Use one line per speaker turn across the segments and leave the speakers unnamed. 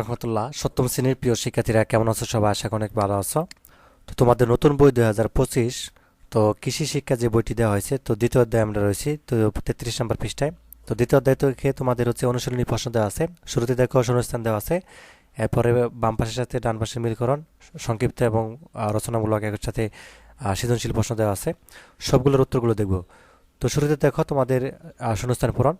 রহমতুল্লাহ, সপ্তম শ্রেণির প্রিয় শিক্ষার্থীরা কেমন আছো? সবাই আশা অনেক ভালো আছো। তো তোমাদের নতুন বই দুই হাজার পঁচিশ, তো কৃষি শিক্ষা যে বইটি দেওয়া হয়েছে, তো দ্বিতীয় অধ্যায় আমরা রয়েছি, তো তেত্রিশ নম্বর পৃষ্ঠায়। তো দ্বিতীয় অধ্যায় থেকে তোমাদের হচ্ছে অনুশীলনী প্রশ্ন দেওয়া আছে, শুরুতে দেখো শূন্যস্থান দেওয়া আছে, এরপরে বাম পাশের সাথে ডান পাশের মিলকরণ, সংক্ষিপ্ত এবং রচনামূলক একের সাথে সৃজনশীল প্রশ্ন দেওয়া আছে, সবগুলোর উত্তরগুলো দেখব। তো শুরুতে দেখো তোমাদের শূন্যস্থান পূরণ,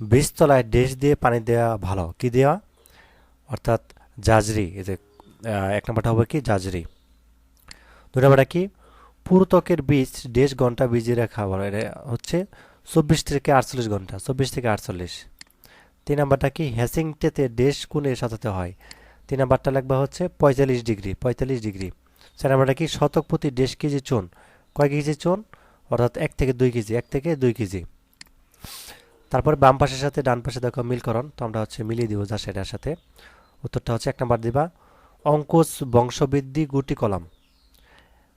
বীজতলায় ডেশ দিয়ে পানি দেওয়া ভালো, কি দেওয়া? অর্থাৎ জাজরি, এই যে এক নম্বরটা হবে কি? জাজরি। দুই নম্বরটা কি? পুরুতকের বীজ দেশ ঘণ্টা ভিজিয়ে রাখা ভালো এটা হচ্ছে চব্বিশ থেকে আটচল্লিশ ঘণ্টা, চব্বিশ থেকে আটচল্লিশ। তিন নম্বরটা কি? হ্যাসিংটেতে দেশ কোণে সাজাতে হয়। তিন নম্বরটা লাগবে হচ্ছে পঁয়তাল্লিশ ডিগ্রি পঁয়তাল্লিশ ডিগ্রি। চার নম্বরটা কি? শতক প্রতি দেড় কেজি চুন। কয় কেজি চুন? অর্থাৎ এক থেকে দুই কেজি, এক থেকে দুই কেজি। তারপর বাম পাশের সাথে ডান পাশে দেখো মিলকরণ তো আমরা হচ্ছে মিলিয়ে দিব যা সেটার সাথে। উত্তরটা হচ্ছে এক নম্বর দিবা। অঙ্কুশ বংশবৃদ্ধি গুটি কলম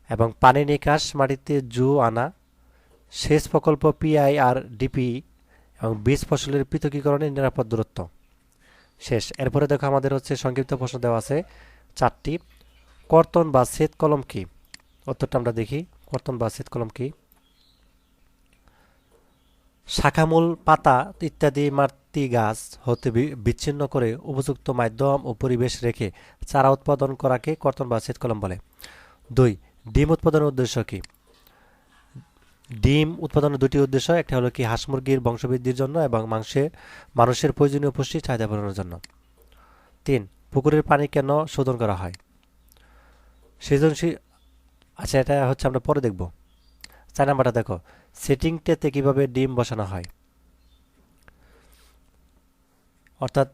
এবং পানি নিকাশ মাটিতে জু আনা। সেচ প্রকল্প পিআই আর ডিপি এবং বীজ ফসলের পৃথকীকরণের নিরাপদ দূরত্ব। শেষ। এরপরে দেখো আমাদের হচ্ছে সংক্ষিপ্ত প্রশ্ন দেওয়া আছে চারটি। কর্তন বা সেত কলম কি? উত্তরটা আমরা দেখি। কর্তন বা সেত কলম কি? শাখামূল পাতা ইত্যাদি মাতৃ গাছ হতে বিচ্ছিন্ন করে উপযুক্ত মাধ্যম ও পরিবেশ রেখে চারা উৎপাদন করাকে কর্তন বা সেচ কলম বলে। দুই, ডিম উৎপাদনের উদ্দেশ্য কি? ডিম উৎপাদনের দুটি উদ্দেশ্য, একটা হলো কি হাঁস মুরগির বংশবৃদ্ধির জন্য এবং মাংসে মানুষের প্রয়োজনীয় পুষ্টি চাহিদা পূরণের জন্য। তিন, পুকুরের পানি কেন শোধন করা হয়? সৃজনশীল আচ্ছা এটা হচ্ছে আমরা পরে দেখব। চার নাম্বারটা দেখো, সেটিংটেতে কীভাবে ডিম বসানো হয়? অর্থাৎ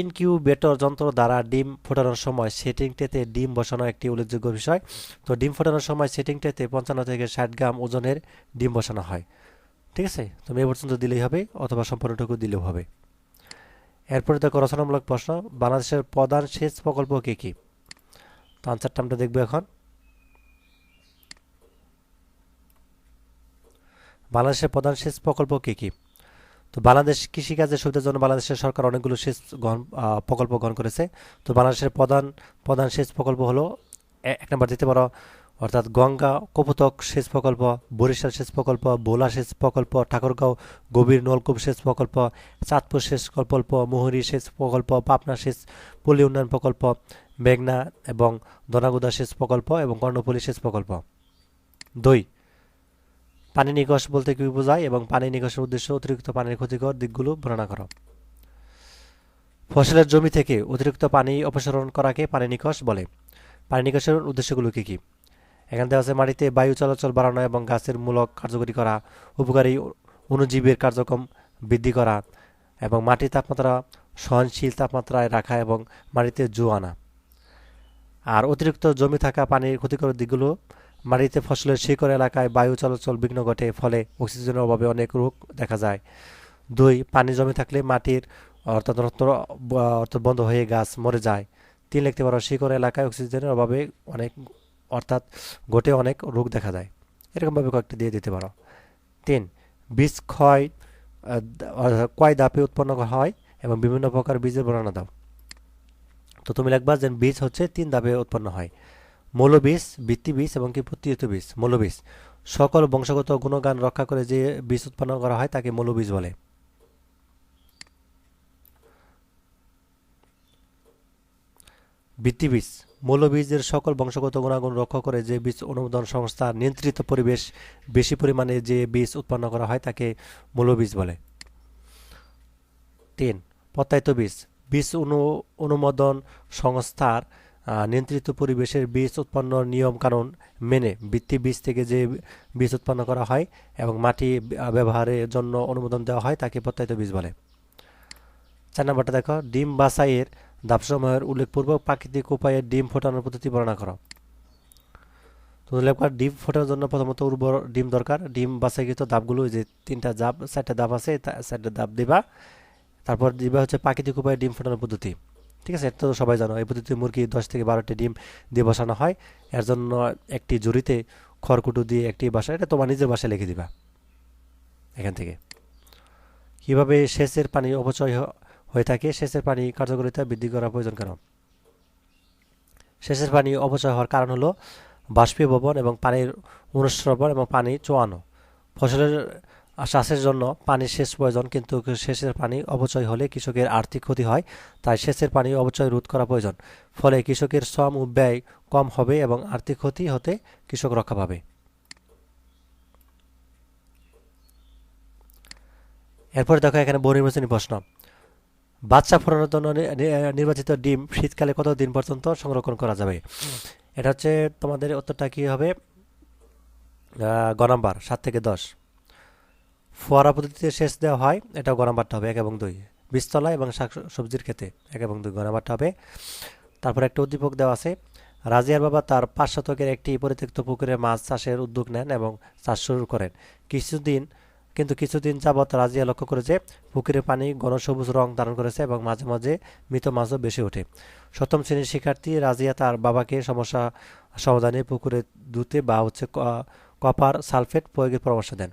ইনকিউবেটর যন্ত্র দ্বারা ডিম ফোটানোর সময় সেটিংটেতে ডিম বসানো একটি উল্লেখযোগ্য বিষয়। তো ডিম ফোটানোর সময় সেটিংটেতে পঞ্চান্ন থেকে ষাট গ্রাম ওজনের ডিম বসানো হয়। ঠিক আছে? তুমি এ পর্যন্ত দিলেই হবে, অথবা সম্পূর্ণটুকু দিলেও হবে। এরপরে দেখো রচনামূলক প্রশ্ন, বাংলাদেশের প্রধান সেচ প্রকল্প কী কী? তো আনসারটা আমরা দেখব এখন। বাংলাদেশের প্রধান সেচ প্রকল্প কী কী? তো বাংলাদেশ কৃষিকাজের সুবিধার জন্য বাংলাদেশের সরকার অনেকগুলো সেচ গ্রহণ প্রকল্প গ্রহণ করেছে। তো বাংলাদেশের প্রধান প্রধান সেচ প্রকল্প হলো এক নম্বর দিতে পারো, অর্থাৎ গঙ্গা কপোতক সেচ প্রকল্প, বরিশাল সেচ প্রকল্প, বোলা সেচ প্রকল্প, ঠাকুরগাঁও গভীর নলকূপ সেচ প্রকল্প, চাঁদপুর সেচ প্রকল্প, মোহরি সেচ প্রকল্প, পাবনা সেচ পল্লী উন্নয়ন প্রকল্প, মেঘনা এবং দনাগুদা সেচ প্রকল্প এবং কর্ণফুলী সেচ প্রকল্প। দুই পানি নিকাশ বলতে কি বোঝায় এবং পানি নিকাশের উদ্দেশ্য অতিরিক্ত পানির ক্ষতিকর দিকগুলো বর্ণনা করো। ফসলের জমি থেকে অতিরিক্ত পানি অপসারণ করাকে পানি নিকাশ বলে। পানি নিকাশের উদ্দেশ্যগুলো কী কী? এখান থেকে আছে মাটিতে বায়ু চলাচল বাড়ানো এবং গাছের মূলক কার্যকরী করা, উপকারী অণুজীবের কার্যক্রম বৃদ্ধি করা এবং মাটির তাপমাত্রা সহনশীল তাপমাত্রায় রাখা এবং মাটিতে জো আনা। আর অতিরিক্ত জমি থাকা পানির ক্ষতিকর দিকগুলো মাটিতে ফসলের শিকড় এলাকায় বায়ু চলাচল বিঘ্ন ঘটে, ফলে অক্সিজেনের অভাবে অনেক রোগ দেখা যায়। দুই, পানি জমে থাকলে মাটির অর্থাৎ অর্থ- অর্থাৎ বন্ধ হয়ে গাছ মরে যায়। তিন লিখতে পারো শিকড় এলাকায় অক্সিজেনের অভাবে অনেক, অর্থাৎ ঘটে অনেক রোগ দেখা যায়। এরকমভাবে কয়েকটি দিয়ে দিতে পারো। তিন, বীজ ক্ষয় কয় দাপে উৎপন্ন হয় এবং বিভিন্ন প্রকার বীজের বর্ণনা দাও। তো তুমি লিখবা যে বীজ হচ্ছে তিন ধাপে উৎপন্ন হয়। মৌলবীজ ভিত্তি বীজ এবং কি প্রত্যয়িত বীজ মৌলবীজ সকল বংশগত গুণগান রক্ষা করে যে বীজ উৎপন্ন করা হয় তাকে মৌলবীজ বলে। ভিত্তি বীজ মৌলবীজের সকল বংশগত গুণাগুণ রক্ষা করে যে বীজ অনুমোদন সংস্থা নিয়ন্ত্রিত পরিবেশ বেশি পরিমাণে যে বীজ উৎপন্ন করা হয় তাকে মৌলবীজ বলে। তিন, প্রত্যায়িত বীজ বীজ অনু, অনুমোদন সংস্থার নিয়ন্ত্রিত পরিবেশের বীজ উৎপন্ন নিয়ম কানুন মেনে ভিত্তি বীজ থেকে যে বীজ উৎপন্ন করা হয় এবং মাটি ব্যবহারের জন্য অনুমোদন দেওয়া হয়, তাকে প্রত্যায়িত বীজ বলে। চার নম্বরটা দেখো, ডিম বাছাইয়ের ধাপসমূহের উল্লেখপূর্বক প্রাকৃতিক উপায়ে ডিম ফোটানোর পদ্ধতি বর্ণনা করো। তো ডিম ফোটানোর জন্য প্রথমত উর্বর ডিম দরকার। ডিম বাছাইকৃত ওই যে তিনটা ধাপ, চারটা ধাপ আছে চারটা ধাপ দিবা। তারপর দিবা হচ্ছে প্রাকৃতিক উপায়ে ডিম ফোটানোর পদ্ধতি। ঠিক আছে? এটা তো সবাই জানো, এই পদ্ধতিতে মুরগি দশ থেকে বারোটি ডিম দিয়ে বসানো হয়। এর জন্য একটি জুড়িতে খড়কুটো দিয়ে একটি বাসা, এটা তোমার নিজের বাসায় লিখে দিবা। এখান থেকে। কীভাবে সেচের পানি অপচয় হয়ে থাকে? সেচের পানি কার্যকারিতা বৃদ্ধি করা প্রয়োজন কেন? সেচের পানি অপচয় হওয়ার কারণ হলো বাষ্পীভবন এবং পানির অনুশ্রবণ এবং পানি চোয়ানো। ফসলের চাষের জন্য পানি সেচ প্রয়োজন, কিন্তু সেচের পানি অপচয় হলে কৃষকের আর্থিক ক্ষতি হয়, তাই সেচের পানি অপচয় রোধ করা প্রয়োজন। ফলে কৃষকের শ্রম ও ব্যয় কম হবে এবং আর্থিক ক্ষতি হতে কৃষক রক্ষা পাবে। এরপরে দেখো এখানে বহু নির্বাচনী প্রশ্ন। বাচ্চা ফোরানোর জন্য নির্বাচিত ডিম শীতকালে কত দিন পর্যন্ত সংরক্ষণ করা যাবে? এটা হচ্ছে তোমাদের উত্তরটা কী হবে? গ সাত থেকে দশ। ফোয়ারা পদ্ধতিতে সেচ দেওয়া হয় এটাও গ নাম্বারটা হবে এক এবং দুই। বীজতলা এবং শাক সবজির ক্ষেত্রে এক এবং দুই গ নাম্বারটা হবে। তারপর একটা উদ্দীপক দেওয়া আছে। রাজিয়ার বাবা তার পাঁচ শতকের একটি পরিত্যক্ত পুকুরে মাছ চাষের উদ্যোগ নেন এবং চাষ শুরু করেন। কিছুদিন, কিন্তু কিছুদিন যাবৎ রাজিয়া লক্ষ্য করে যে পুকুরে পানি গণসবুজ রং ধারণ করেছে এবং মাঝে মাঝে মৃত মাছও বেশি ওঠে। সপ্তম শ্রেণির শিক্ষার্থী রাজিয়া তার বাবাকে সমস্যা সমাধানে পুকুরে ধুতে বা হচ্ছে কপার সালফেট প্রয়োগের পরামর্শ দেন।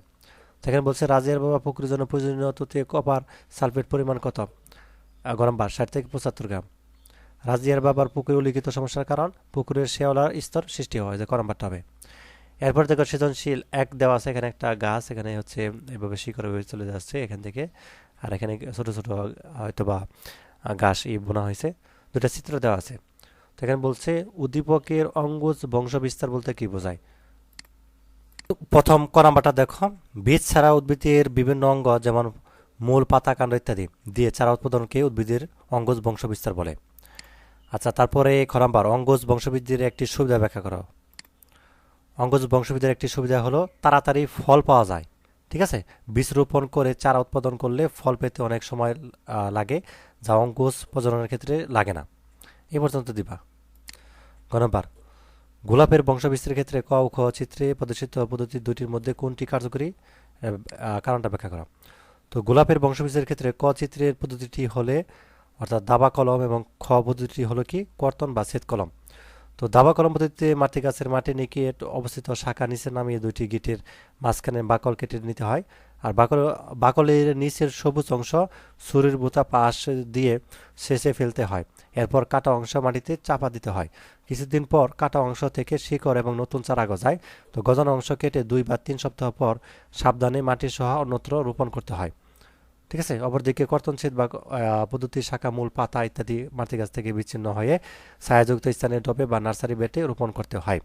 সেখানে বলছে, রাজিয়ার বাবা পুকুরের জন্য প্রয়োজনীয় তুতে কপার সালফেট পরিমাণ কত? গরম বার, ষাট থেকে পঁচাত্তর গ্রাম। রাজিয়ার বাবার পুকুরে উল্লিখিত সমস্যার কারণ, পুকুরের শেওলার স্তর সৃষ্টি হয়, যে গরম বারটা হবে। এরপর দেখো, সৃজনশীল এক দেওয়া আছে, এখানে একটা গাছ, এখানে হচ্ছে এভাবে শিকড় চলে যাচ্ছে এখান থেকে। আর এখানে ছোট ছোট হয়তো বা ঘাস ই বোনা হয়েছে। দুটা চিত্র দেওয়া আছে। তো এখানে বলছে, উদ্দীপকের অঙ্গুজ বংশ বিস্তার বলতে কি বোঝায়? প্রথম করাম্বাটা দেখো। বীজ ছাড়া উদ্ভিদের বিভিন্ন অঙ্গ, যেমন মূল পাতা কাণ্ড ইত্যাদি দিয়ে চারা উৎপাদনকে উদ্ভিদের অঙ্গজ বংশ বিস্তার বলে। আচ্ছা তারপরে খরাম্বার, অঙ্গজ বংশবৃদ্ধির একটি সুবিধা ব্যাখ্যা করো। অঙ্গজ বংশবৃদ্ধির একটি সুবিধা হলো তাড়াতাড়ি ফল পাওয়া যায়, ঠিক আছে? বীজ রোপণ করে চারা উৎপাদন করলে ফল পেতে অনেক সময় লাগে, যা অঙ্কুশ প্রজননের ক্ষেত্রে লাগে না। এ পর্যন্ত দিবা। গণবার গোলাপের বংশবিস্তারের ক্ষেত্রে ক ও খ চিত্রে প্রদর্শিত পদ্ধতি দুটির মধ্যে কোনটি কার্যকরী? কারণটা ব্যাখ্যা করা। তো গোলাপের বংশবিস্তারের ক্ষেত্রে ক চিত্রের পদ্ধতিটি হলে, অর্থাৎ দাবা কলম এবং খ পদ্ধতিটি হলো কি? কর্তন বা ছেদ কলম। তো দাবা কলম পদ্ধতিতে মাটি গাছের মাটি নিয়ে অবস্থিত শাখা নিচে নামিয়ে দুইটি গিটের মাঝখানে বাকল কেটে নিতে হয়। আর বাকল, বাকলের নিচের সবুজ অংশ সুরের বোতা পাশ দিয়ে শেষে ফেলতে হয়। এরপর কাটা অংশ মাটিতে চাপা দিতে হয়। কিছুদিন পর কাটা অংশ থেকে শিকড় এবং নতুন চারা গজায়। তো গজানো অংশ কেটে দুই বা তিন সপ্তাহ পর সাবধানে মাটি সহ অন্যত্র রোপণ করতে হয়। ঠিক আছে? অপরদিকে কর্তনচ্ছেদ বা পদ্ধতি, শাখা, মূল, পাতা ইত্যাদি মাটি গাছ থেকে বিচ্ছিন্ন হয়ে ছায়াযুক্ত স্থানে ডবে বা নার্সারি বেটে রোপণ করতে হয়।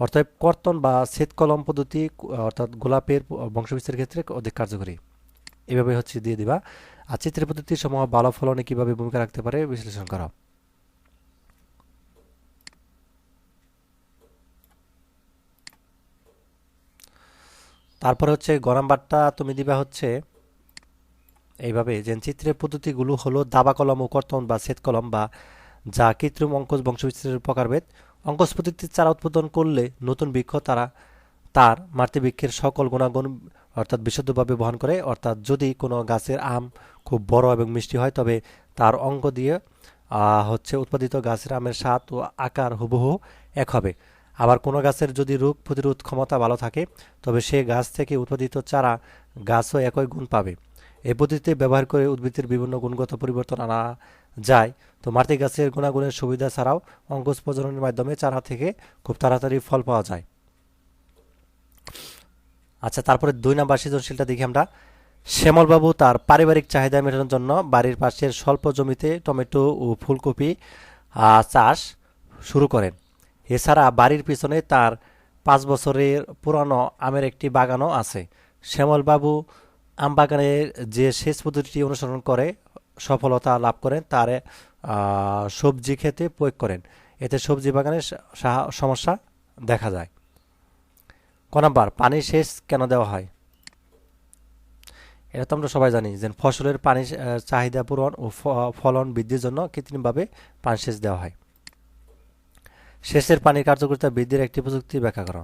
অর্থাৎ কর্তন বা ছেদ কলম পদ্ধতি, অর্থাৎ গোলাপের বংশবিস্তারের ক্ষেত্রে অধিক কার্যকরী। এভাবে হচ্ছে দিয়ে দিবা। আর চিত্রের পদ্ধতি সমূহ ভালো ফলনে কীভাবে ভূমিকা রাখতে পারে বিশ্লেষণ করা। তারপর হচ্ছে গরম বাট্টা তুমি দিবা হচ্ছে এইভাবে যে চিত্রের পদ্ধতিগুলো হলো দাবা কলম ও কর্তন বা শ্বেত কলম বা যা কৃত্রিম অঙ্কজ বংশবিস্তারের প্রকারভেদ পদ্ধতির চারা উৎপাদন করলে নতুন বৃক্ষ তারা, তার বৃক্ষের সকল গুণাগুণ অর্থাৎ বিশুদ্ধভাবে বহন করে। অর্থাৎ যদি কোনো গাছের আম খুব বড় এবং মিষ্টি হয়, তবে তার অঙ্গ দিয়ে হচ্ছে উৎপাদিত গাছের আমের স্বাদ ও আকার হুবহু এক হবে। আবার কোনো গাছের যদি রোগ প্রতিরোধ ক্ষমতা ভালো থাকে, তবে সে গাছ থেকে উৎপাদিত চারা গাছও একই গুণ পাবে। এই পদ্ধতিতে ব্যবহার করে উদ্ভিদের বিভিন্ন গুণগত পরিবর্তন আনা যায়। তো মাটি গাছের গুণাগুণের সুবিধা ছাড়াও অঙ্কুশ প্রজননের মাধ্যমে চারা থেকে খুব তাড়াতাড়ি ফল পাওয়া যায়। আচ্ছা তারপরে দুই নাম্বার সৃজনশীলটা দেখি আমরা। শ্যামলবাবু তার পারিবারিক চাহিদা মেটানোর জন্য বাড়ির পাশের স্বল্প জমিতে টমেটো ও ফুলকপি চাষ শুরু করেন। এছাড়া বাড়ির পিছনে তার পাঁচ বছরের পুরানো আমের একটি বাগানও আছে। শ্যামলবাবু আম বাগানের যে সেচ পদ্ধতিটি অনুসরণ করে, সফলতা লাভ করেন, তার সবজি খেতে প্রয়োগ করেন। এতে সবজি বাগানের সমস্যা দেখা যায়। ক নাম্বার, পানি সেচ কেন দেওয়া হয়? এটা তো আমরা সবাই জানি যে ফসলের পানি চাহিদা পূরণ ও ফলন বৃদ্ধির জন্য কৃত্রিমভাবে পানি সেচ দেওয়া হয়। সেচের পানির কার্যকারিতা বৃদ্ধির একটি প্রযুক্তি ব্যাখ্যা করা।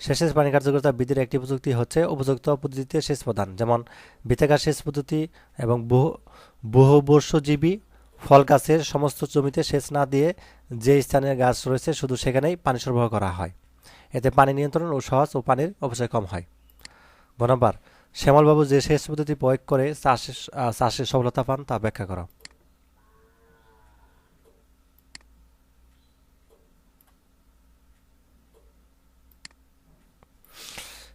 সেচের পানি কার্যকরিতা বৃদ্ধির একটি প্রযুক্তি হচ্ছে উপযুক্ত পদ্ধতিতে সেচ প্রদান যেমন বৃত্তাকার সেচ পদ্ধতি এবং বহু বহুবর্ষজীবী ফল গাছের সমস্ত জমিতে সেচ না দিয়ে যে স্থানের গাছ রয়েছে শুধু সেখানেই পানি সরবরাহ করা হয়। এতে পানি নিয়ন্ত্রণ ও সহজ ও পানির অপচয় কম হয়। গ নম্বর শ্যামলবাবু যে সেচ পদ্ধতি প্রয়োগ করে চাষে আহ, চাষে সফলতা পান তা ব্যাখ্যা করো।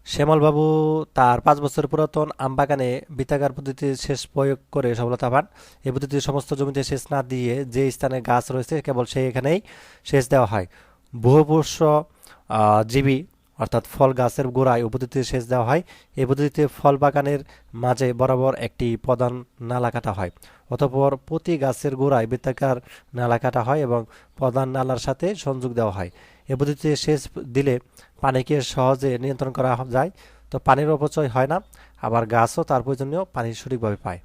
শ্যামলবাবু তার পাঁচ বছর পুরাতন আমবাগানে বৃত্তাকার পদ্ধতিতে শেষ প্রয়োগ করে সফলতা পান। এই পদ্ধতিতে সমস্ত জমিতে সেচ না দিয়ে যে স্থানে গাছ রয়েছে, কেবল সেই এখানেই সেচ দেওয়া হয়। বহুবর্ষ জীবী অর্থাৎ ফল গাছের গোড়ায় পদ্ধতিতে সেচ দেওয়া হয়। এই পদ্ধতিতে ফল বাগানের মাঝে বরাবর একটি প্রধান নালা কাটা হয়, অতঃপর প্রতি গাছের গোড়ায় বৃত্তাকার নালা কাটা হয় এবং প্রধান নালার সাথে সংযোগ দেওয়া হয়। এ পদ্ধতিতে সেচ দিলে পানিকে সহজে নিয়ন্ত্রণ করা যায়, তো পানির অপচয় হয় না, আবার গাছও তার প্রয়োজনীয় পানি সঠিকভাবে পায়।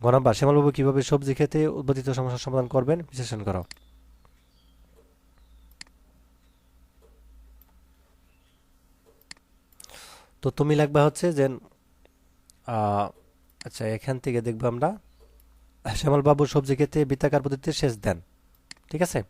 গ নম্বর শ্যামলবাবু কীভাবে সবজি খেতে উদ্বোধিত সমস্যার সমাধান করবেন, বিশ্লেষণ করো। তো তুমি লিখবা হচ্ছে যে আচ্ছা এখান থেকে দেখব আমরা শ্যামলবাবু সবজি খেতে বৃত্তাকার পদ্ধতিতে সেচ দেন, ঠিক আছে?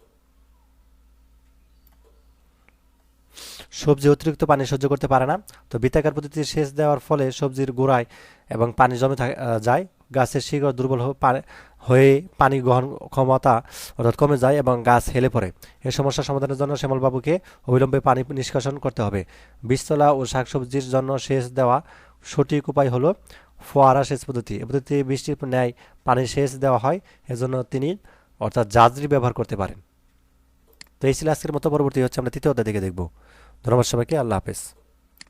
সবজি অতিরিক্ত পানি সহ্য করতে পারে না, তো বৃত্তাকার পদ্ধতিতে সেচ দেওয়ার ফলে সবজির গোড়ায় এবং পানি জমে যায়, গাছের শিকড় দুর্বল হ- পা- হয়ে পানি গ্রহণ ক্ষমতা অর্থাৎ কমে যায় এবং গাছ হেলে পড়ে। এ সমস্যা সমাধানের জন্য শ্যামলবাবুকে অবিলম্বে পানি নিষ্কাশন করতে হবে। বীজতলা ও শাকসবজির জন্য সেচ দেওয়া সঠিক উপায় হলো ফোয়ারা সেচ পদ্ধতি। এ পদ্ধতিতে বৃষ্টির ন্যায় পানি সেচ দেওয়া হয়। এজন্য তিনি অর্থাৎ জাজরি ব্যবহার করতে পারেন। তো এই ছিল আজকের মতো। পরবর্তী হচ্ছে আমরা তৃতীয় অধ্যায় দিকে দেখব। ধন্যবাদ সবাইকে। আল্লাহ হাফেজ।